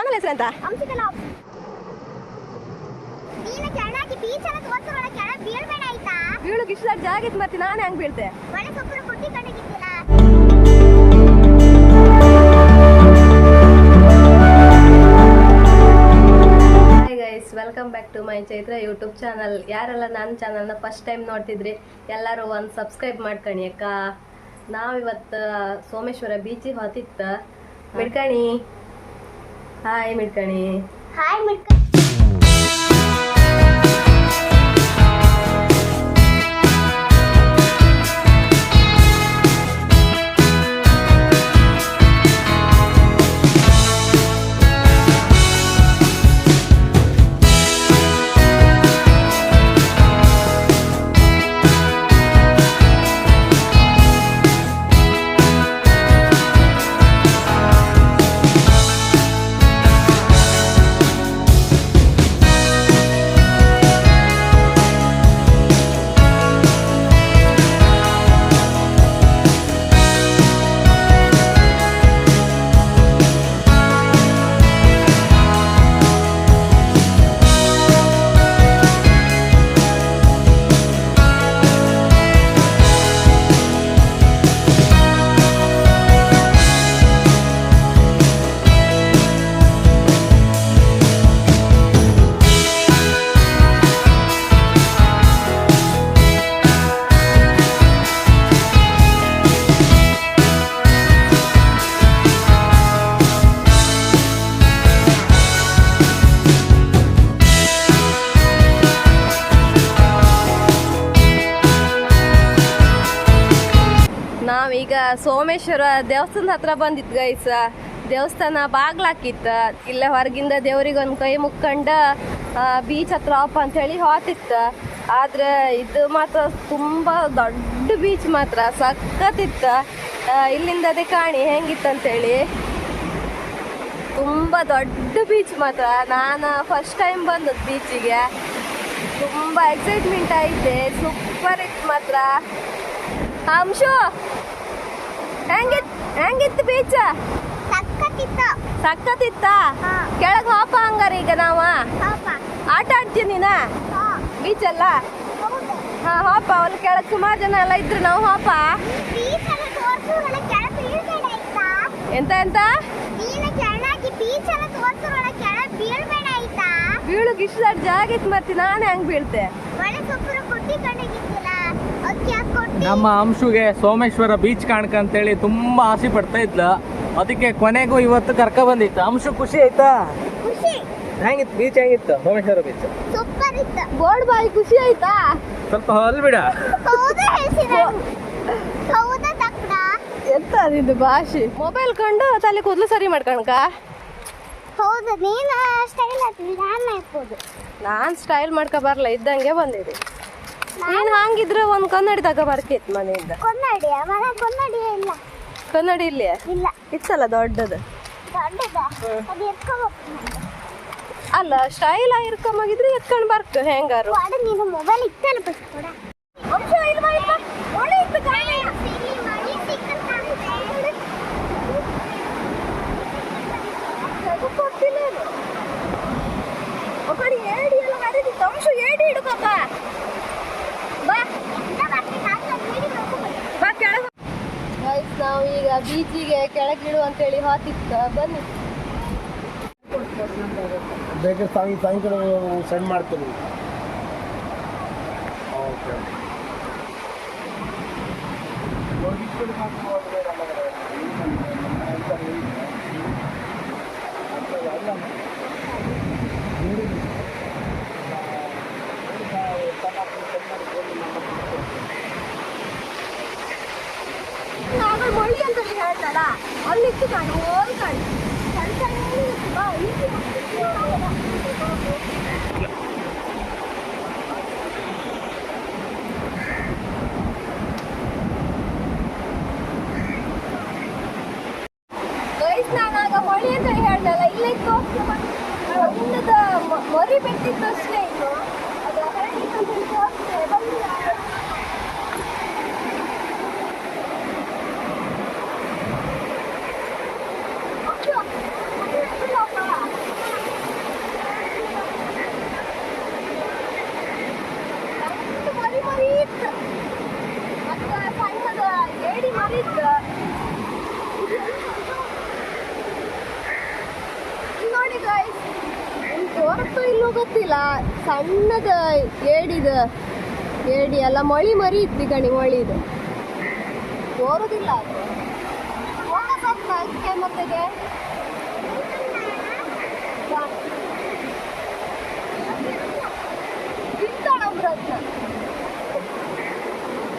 Channel ಹೆಸರಂತ ಇಷ್ಟ ಜಾಗ ಇತ್ತು ಮತ್ತೆ ನಾನು ಹೆಂಗ್ ಬೀಳ್ತೆ. Welcome back to my Chaitra YouTube channel ಯಾರೆಲ್ಲ ನನ್ನ ಚಾನಲ್ನ ಫಸ್ಟ್ ಟೈಮ್ ನೋಡ್ತಿದ್ರಿ ಎಲ್ಲರೂ ಒಂದು ಸಬ್ಸ್ಕ್ರೈಬ್ ಮಾಡ್ಕಣಿ ಅಕ್ಕ. ನಾವಿವತ್ತು ಸೋಮೇಶ್ವರ ಬೀಚಿಗೆ ಹೊತ್ತಿತ್ತ ಮಿಡ್ಕಣಿ ಹಾಯ್ ಮಿಡ್ಕಣಿ ಹಾಯ್ ಮಿಡ್ಕ ಸೋಮೇಶ್ವರ ದೇವಸ್ಥಾನದ ಹತ್ರ ಬಂದಿತ್ತು ಗೈಸ ದೇವಸ್ಥಾನ ಬಾಗ್ಲಾಕಿತ್ತ ಇಲ್ಲ ಹೊರಗಿಂದ ದೇವ್ರಿಗೆ ಒಂದು ಕೈ ಮುಕ್ಕೊಂಡ ಬೀಚ್ ಹತ್ರ ಅಂತ ಹೇಳಿ ಹೋತಿತ್ತ. ಆದ್ರೆ ಇದು ಮಾತ್ರ ತುಂಬ ದೊಡ್ಡ ಬೀಚ್ ಮಾತ್ರ, ಸಖತ್ತಿತ್ತ. ಇಲ್ಲಿಂದ ಅದೇ ಕಾಣಿ ಹೆಂಗಿತ್ತಂತೇಳಿ ತುಂಬ ದೊಡ್ಡ ಬೀಚ್ ಮಾತ್ರ. ನಾನು ಫಸ್ಟ್ ಟೈಮ್ ಬಂದದ್ದು ಬೀಚಿಗೆ ತುಂಬ ಎಕ್ಸೈಟ್ಮೆಂಟ್ ಆಯ್ತೆ. ಸೂಪರ್ ಇತ್ತು ಮಾತ್ರ. ಅಂಶು ಹೆಂಗಿತ್ ಹೆಂಗಿತ್ತು ಬೀಚ್? ಸಕ್ಕತ್ತಿತ್ತ. ಸಖತ್ತಿತ್ತ ಹಾ. ಕೆಳಗೆ ಹೋಪ ಹಂಗಾರ ಈಗ ನಾವ? ಆಟ ಆಡ್ತೀನಿ ನೀನ? ಬೀಚ್ ಅಲ್ಲ? ಹಾ ಹೋಪ. ಅಲ್ಲಿ ಕೆಳಗೆ ಸುಮಾರು ಜನ ಎಲ್ಲ ಇದ್ರು. ನಾವು ಹೋಪ? ಎಂತ ಎಂತ? ನೀನು ಕೆಳಗೆ ಬೀಚ್ ಅನ್ನ ತೋರ್ಸೋಣ ಕೆಳಗೆ ಬೀಳ್ಬೇಡ ಆಯ್ತಾ? ಬೀಳುಗ್ ಇಷ್ಟ ದೊಡ್ಡ ಜಾಗ ಇತ್ತು ಮತ್ತೆ ನಾನು ಹಂಗ್ ಬೀಳ್ತೆ ಒಳ್ಳೆ ಸೊಪ್ಪು ಕುಟ್ಟಿ ಕಂಡಿದ್ದಿಲ್ಲ ಅದಕ್ಕೆ ಯಾಕೆ ಕೊಟ್ಟಿ ನಮ್ಮ ಅಂಶುಗೆ ಸೋಮೇಶ್ವರ ಬೀಚ್ ಕಾಣ್ಕಂತೇಳಿ ತುಂಬಾ ಆಸೆ ಪಡ್ತಾ ಇದ್ಲ. ಅದಕ್ಕೆ ಕೊನೆಗೂ ಇವತ್ತು ಕರ್ಕ ಬಂದಿತ್ತು. ಅಂಶು ಖುಷಿ ಆಯ್ತಾ? ಖುಷಿ. ಹೆಂಗಿತ್ತು? ಬೀಚ್ ಹೆಂಗಿತ್ತು? ಸೋಮೇಶ್ವರ ಬೀಚ್ ಸೂಪರ್ ಇತ್ತು. ಬಾಯಿ ಖುಷಿ ಆಯ್ತಾ? ಸ್ವಲ್ಪ ಹೌದಾ ತಕ್ಕಡ ಎಂತ ಅದಿದ್ದು ಭಾಷೆ? ಮೊಬೈಲ್ ಕಂಡು ತಲೆ ಕೂದಲು ಸರಿ ಮಾಡ್ಕಣಕ? ಹೌದು ನೀನು ಸ್ಟೈಲ್ ನಾನ್ ಸ್ಟೈಲ್ ಮಾಡ್ಕೊ ಬರಲ್ಲ ಇದ್ದಂಗೆ ಬಂದಿದೆ. ನೀನ್ ಹಂಗಿದ್ರೆ ಒಂದ್ ಕನ್ನಡಿ ತಗೋ ಬರ್ಕಿತ್ತು ಮನೆಯಿಂದ. ಕೊನ್ನಡಿಯ? ಮನೆ ಕೊನ್ನಡಿಯ ಇಲ್ಲ. ಕನ್ನಡಿ ಇಲ್ಲಿ ಇಲ್ಲ. ಇತ್ತಲ್ಲ ದೊಡ್ಡದು? ಅಲ್ಲ ಸ್ಟೈಲ್ ಇರ್ಕೊಂಬಾಗಿದ್ರೆ ಎತ್ಕೊಂಡು ಬರ್ತು ಹೆಂಗಾರು. ಮೊಬೈಲ್ ನೀನು ಮೊಬೈಲ್ ಇತ್ತಲ್ಲ ಅಂತೇಳಿ ಹಾತಿತ್ತ ಬನ್ನಿ ಬೇಕಾದ್ರೆ ಸಾಯಂ ಸಾಯಂಕಾಲ ಸೆಂಡ್ ಮಾಡ್ತೀನಿ ಓಕೆ ಆಗ ಮೊಳ್ಳಿ ಅಂತ ಅಲ್ಲಿತ್ತು ಕಾಣಿ ಓಲ್ ಕಾಣಿ ಸಣ್ಣ ನಾನಾಗ ಹೊಳಿ ಅಂತ ಹೇಳ್ದಲ್ಲ, ಇಲ್ಲೇ ಇತ್ತು ಒಂದದ ಮರಿ ಬಿಟ್ಟಿದ್ದು ಅಷ್ಟೇ ಇನ್ನು. ಅದು ಗೊತ್ತಿಲ್ಲ. ಸಣ್ಣದ ಏಡಿದ. ಏಡಿ ಎಲ್ಲ ಮೊಳಿ ಮರಿ ಇತ್ತು ಗಣಿ ಮೊಳಿದು ತೋರುದಿಲ್ಲ ಅದು. ಫೋಕಸ್ ಆಗ್ತಾ ಕ್ಯಾಮರಾಗೆ ತಿಂತಾಳೊಬ್ರದ್ನ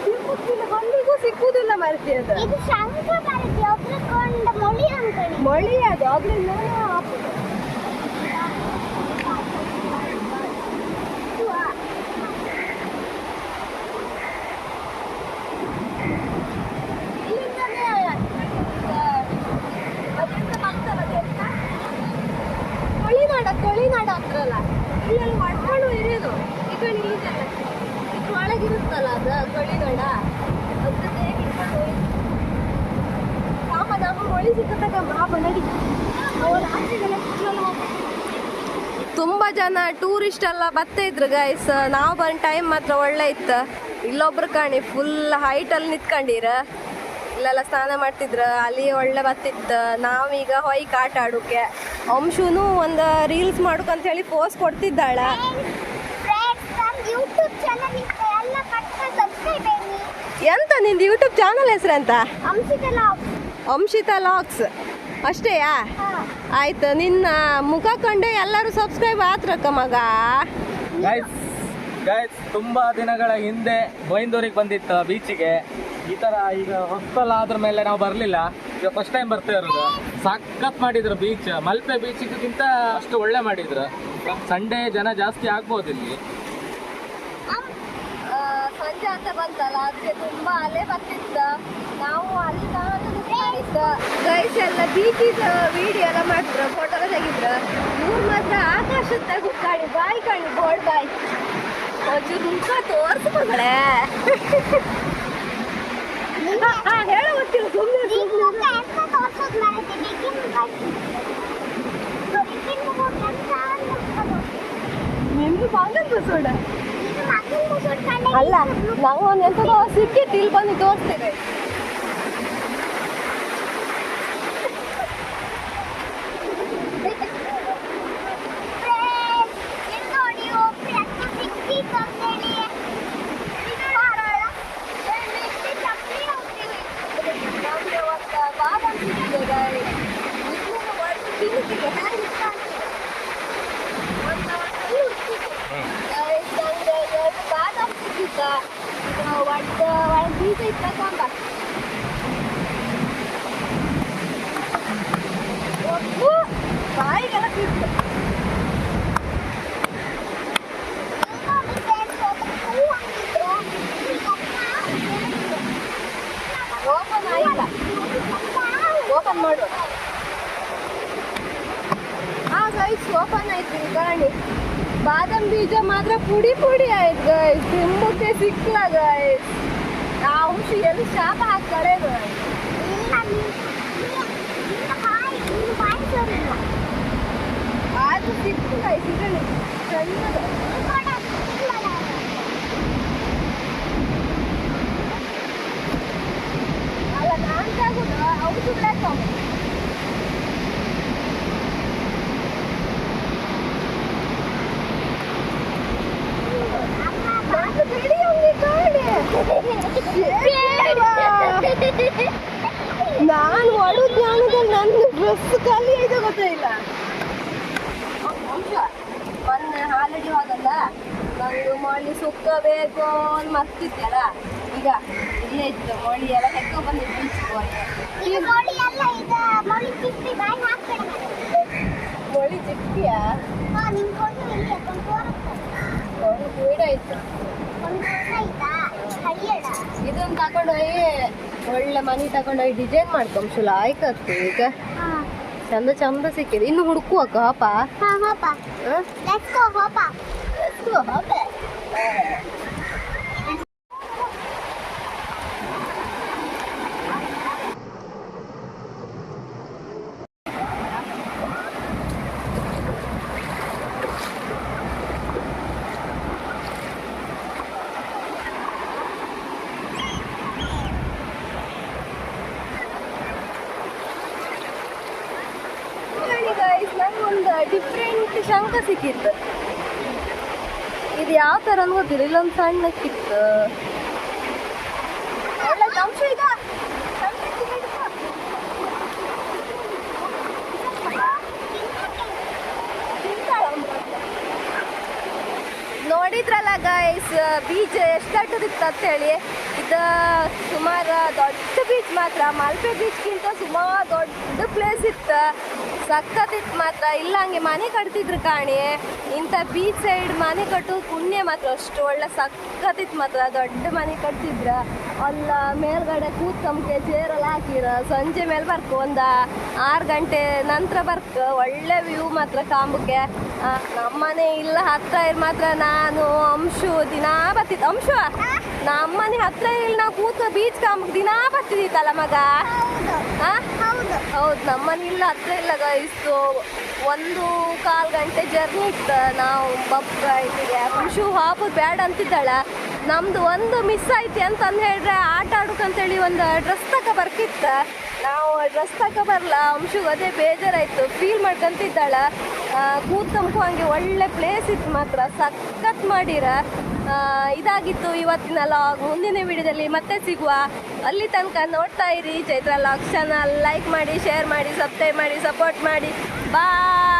ಸಿಕ್ಕುತ್ತಿಲ್ಲ ಹಲ್ಲಿಗೂ ಸಿಕ್ಕುದಿಲ್ಲ ಮರ್ತಿ ಅದು ಮೊಳಿ ಅದು ಅದ್ರಿಂದ ಜನ ಟೂರಿಸ್ಟ್ ಎಲ್ಲ ಬರ್ತಾ ಇದ್ರು ಗೈಸ್ ನಾವು ಬಂದ ಟೈಮ್ ಮಾತ್ರ ಒಳ್ಳೆ ಇತ್ತು. ಇಲ್ಲೊಬ್ರು ಕಾಣಿ ಫುಲ್ ಹೈಟ್ ಅಲ್ಲಿ ನಿಂತ್ಕೊಂಡಿರ. ಇಲ್ಲೆಲ್ಲ ಸ್ನಾನ ಮಾಡ್ತಿದ್ರ ಅಲ್ಲಿ ಒಳ್ಳೆ ಬರ್ತಿತ್ತು. ನಾವೀಗ ಹೊಯ್ಕ್ ಆಟ ಆಡೋಕೆ. ಅಂಶುನು ಒಂದು ರೀಲ್ಸ್ ಮಾಡೋಕಂತ ಹೇಳಿ ಪೋಸ್ಟ್ ಕೊಡ್ತಿದ್ದಾಳ. ಎಂತ ನಿಂದು ಯೂಟ್ಯೂಬ್ ಚಾನಲ್ ಹೆಸರು ಅಂತ ಅಂಶಿತಾ ಲಾಕ್ಸ್ ಅಷ್ಟೇಯಾ? ಆಯ್ತು ನಿನ್ನ ಮುಖ ಕಂಡು ಎಲ್ಲರೂ ಸಬ್ಸ್ಕ್ರೈಬ್ ಆತ್ರಕ್ಕ ಮಗ. ಗೈಸ್ ಗೈಸ್ ತುಂಬಾ ದಿನಗಳ ಹಿಂದೆ ಬೈಂದೂರಿಗೆ ಬಂದಿತ್ತು ಬೀಚಿಗೆ. ಈ ತರ ಈಗ ಹೊಸ್ತಲ್ಲ ಆದ್ರ ಮೇಲೆ ನಾವು ಬರ್ಲಿಲ್ಲ. ಈಗ ಫಸ್ಟ್ ಟೈಮ್ ಬರ್ತಾ ಇರೋದು. ಸಖತ್ ಮಾಡಿದ್ರು ಬೀಚ್. ಮಲ್ಪೆ ಬೀಚ್ಗಿಂತ ಅಷ್ಟು ಒಳ್ಳೆ ಮಾಡಿದ್ರು. ಸಂಡೇ ಜನ ಜಾಸ್ತಿ ಆಗ್ಬೋದು ಇಲ್ಲಿ. ಸಂಜೆ ಅಂತ ಬಂತಲ್ಲ ಅದಕ್ಕೆ ತುಂಬಾ ಅಲೆ ಬರ್ತಿತ್ತ. ನಾವು ಅಲ್ಲಿ ಗೈಸ್ ಎಲ್ಲ ಬೀಚಿದ ವಿಡಿಯೋ ಎಲ್ಲ ಮಾಡಿದ್ರು ಫೋಟೋ ಎಲ್ಲ ತೆಗಿದ್ರು. ಇವ್ರು ಮಾತ್ರ ಆಕಾಶದ ಕಾಣಿ ಬಾಯಿ ಕಾಣಿ ಗೋಲ್ಡ್ ಬಾಯಿ. ಒಂಚೂರು ಮುಖ ತೋರ್ಸು ಮಗಳೇ ಹೇಳ ಗೊತ್ತಿಲ್ಲ ಸುಮ್ಮನೆ ಈಗ ಮುಖ ಎಂತ ನಾವು ಮರೆತೆ ಎಂತ ಸಿಕ್ಕಿ ತಿಲ್ ಬಂದು ಅನ್ನೋದು. ನಿಮ್ದು ಬಾಗಲ್ ಬಸೋಡ ಇದು ಮಗನ್ ಮುಸುಡ್ ಕಂಡೆ ಅಲ್ಲ ನಂಗೊಂದು ಎಂತದೋ ಸಿಕ್ಕಿತ್ತು ಇಲ್ಲಿ ಬಂದು ತೋರಿಸ್ತೀವಿ ಫ್ರೆಂಡ್ಸ್ ಇಲ್ಲಿ ನೋಡಿ ಒಬ್ರು ಎಂತ ಸಿಕ್ಕಿತ್ತು ಅಂತೇಳಿ ಇದು ಮಾಡೋಣ ಇಲ್ಲಿ ಚಪ್ಪಲಿ ಹೋಗ್ತೀವಿ ನಮ್ಗೆ ಒಂದು ಬಾದಾಮ್ ಸಿಕ್ಕಿದೆ ಗಾಡಿ ಇದನ್ನು ಒಟ್ಟು ತಿನ್ನಿಸಿಗೆ ಹ್ಯಾಂಗ್ ಇಷ್ಟ ಆಗ್ತದೆ ಒಂದು ಒಂದು ಹುಡ್ಕಿದೆ. Guys, ನಂಗೆ ಎರಡು ಬಾದಾಮ್ ಸಿಕ್ಕಿತ್ತ ಇದು ಒಂದು ಒಂದು ಬೀಜ ಇತ್ತು ತಗೊಂಡ ಒಟ್ಟು ಬಾಯಿಗೆಲ್ಲ ಸಿಕ್ತು ನೋಡಿ ಫ್ರೆಂಡ್ಸ್ ಒಬ್ರು ಹೂ ಅಂತಿದ್ರು ಓಪನ್ ಆಯಿಲ್ಲ ಓಪನ್ ಮಾಡು ಆ ಗೈಸ್ ಓಪನ್ ಆಯ್ತು ಈ ಗಾಡಿ ಬಾದಾಮ್ ಬೀಜ ಮಾತ್ರ ಪುಡಿ ಪುಡಿ ಆಯ್ತು ಗೈಸ್ ತಿಂಬಕ್ಕೆ ಸಿಕ್ಲ ಗೈಸ್ ಆ ಅಂಶ ಎಲ್ಲಿ ಶಾಪ ಹಾಕ್ತಾರೆ guys. ಇಲ್ಲ ನಿನ್ನ ಬಾಯಿ ನಿನ್ನ ಬಾಯಿ ಸರಿಲ್ಲ ಆದ್ರೂ ಸಿಕ್ತು ಗೈಸ್ ಇದರಲ್ಲಿ ಸಣ್ಣದು ಅಲ್ಲ ನಾನು ತಗೋದು ಔಷಧ ಬೇಕು ನಾನು ಬಿಡಿ ಅವ್ನಿಗೆ ಗಾಡಿ ನಾನು ಒಡು ಜ್ಞಾನದಲ್ಲಿ ನನ್ನ ಡ್ರೆಸ್ ಖಾಲಿ ಆಯ್ತು ಗೊತ್ತಿಲ್ಲ ಮೊನ್ನೆ ಹಾಲಿಗೆ ಹೋದಲ್ಲ? ನಂದು ಮೊಳಿ ಸುಕ್ಕ ಬೇಕು ಅಂತ ಮರ್ತಿದ್ದಲ್ಲ ಈಗ ಇಲ್ಲೇ ಇತ್ತು. ಮೊಳಿ ಎಲ್ಲ ಹೆಕ್ಕ ಬಂದಿದ್ದು ಈಗ. ಮೊಳಿ ಚಿಕ್ಕಿಯಾ ಇಲ್ಲಿ ಒಂದು ಬೇಡ ಆಯ್ತಾ. ಇದನ್ನ ತಗೊಂಡೋಗಿ ಒಳ್ಳೆ ಮನೆ ತಗೊಂಡೋಗಿ ಡಿಸೈನ್ ಮಾಡ್ಕೊಂಬ ಆಯ್ಕತ್ತು ಈಗ. ಚಂದ ಚಂದ ಸಿಕ್ಕಿದೆ. ಇನ್ನು ಹುಡುಕುವಕ್ಕ ಪಾಪ ಹಾ ಹೋಪ. Let's go ಹೋಪ. ಶಂಕ ಸಿಕ್ಕಿತ್ತು. ಇದು ಯಾವ ಥರ ಗೊತ್ತಿಲ್ಲ ಇಲ್ಲೊಂದು ಸಣ್ಣಕ್ಕಿತ್ತು ನೋಡಿದ್ರಲ್ಲ ಗೈಸ್ ಬೀಚ್ ಎಷ್ಟು ದೊಡ್ಡದಿತ್ತು ಅಂತ ಹೇಳಿ. ಇದು ಸುಮಾರು ದೊಡ್ಡ ಬೀಚ್ ಮಾತ್ರ. ಮಲ್ಪೆ ಬೀಚ್ಗಿಂತ ಸುಮಾರು ದೊಡ್ಡ ಪ್ಲೇಸ್ ಇತ್ತು. ಸಖತ್ತಿತ್ತು ಮಾತ್ರ. ಇಲ್ಲ, ಹಂಗೆ ಮನೆ ಕಟ್ತಿದ್ರು ಕಾಣಿ. ಇಂಥ ಬೀಚ್ ಸೈಡ್ ಮನೆ ಕಟ್ಟು ಪುಣ್ಯ ಮಾತ್ರ. ಅಷ್ಟು ಒಳ್ಳೆ ಸಖತ್ತಿತ್ತು ಮಾತ್ರ. ದೊಡ್ಡ ಮನೆ ಕಟ್ತಿದ್ರ. ಅಲ್ಲ, ಮೇಲ್ಗಡೆ ಕೂತ್ಕೊಂಬಕ್ಕೆ ಚೇರಲ್ಲಿ ಹಾಕಿರ. ಸಂಜೆ ಮೇಲೆ ಬರ್ಕು, ಒಂದು ಆರು ಗಂಟೆ ನಂತರ ಬರ್ಕ. ಒಳ್ಳೆ ವ್ಯೂ ಮಾತ್ರ ಕಾಂಬಕ್ಕೆ. ನಮ್ಮನೆ ಇಲ್ಲ, ಹತ್ರ ಇರ್ ಮಾತ್ರ ನಾನು, ಅಂಶು, ದಿನಾ ಬರ್ತಿತ್ತು ಅಂಶು ನಮ್ಮನೆ ಹತ್ರ ಇಲ್ಲ ನಾವು ಕೂತ ಬೀಚ್ ಕಾಂಬಕ್ಕೆ ದಿನಾ ಬರ್ತಿದ್ದಿತ್ತಲ್ಲ ಮಗ? ಆ? ಹೌದು ನಮ್ಮನೆ ಇಲ್ಲ, ಹತ್ರ ಇಲ್ಲ ಇಷ್ಟು ಒಂದು ಕಾಲು ಗಂಟೆ ಜರ್ನಿ ಇತ್ತು. ನಾವು ಬಪ್ಪ, ಇಲ್ಲಿಗೆ ಶೂ ಹಾಪು ಬೇಡ ಅಂತಿದ್ದಾಳ? ನಮ್ದು ಒಂದು ಮಿಸ್ ಐತಿ ಅಂತಂದು ಹೇಳಿದ್ರೆ ಆಟ ಆಡೋಕಂತೇಳಿ ಒಂದು ಡ್ರೆಸ್ ತಕ ಬರ್ಕಿತ್ತ ನಾವು ಡ್ರೆಸ್ ತಕ ಬರಲ್ಲ ಅಂಶುಗೆ ಅದೇ ಬೇಜಾರಾಯ್ತು. ಫೀಲ್ ಮಾಡ್ಕೊಂತಿದ್ದಾಳೆ. ಕೂತಂಕು ಹಂಗೆ ಒಳ್ಳೆ ಪ್ಲೇಸ್ ಇತ್ತು ಮಾತ್ರ. ಸಖತ್ ಮಾಡಿರ. ಇದಾಗಿತ್ತು ಇವತ್ತಿನ ಲಾಗ್ ಮುಂದಿನ ವಿಡಿಯೋದಲ್ಲಿ ಮತ್ತೆ ಸಿಗುವ. ಅಲ್ಲಿ ತನಕ ನೋಡ್ತಾ ಇರಿ. ಚೈತ್ರ ಲಾಗ್ ಚಾನಲ್ ಲೈಕ್ ಮಾಡಿ ಶೇರ್ ಮಾಡಿ ಸಬ್ಸ್ಕ್ರೈಬ್ ಮಾಡಿ ಸಪೋರ್ಟ್ ಮಾಡಿ. ಬಾಯ್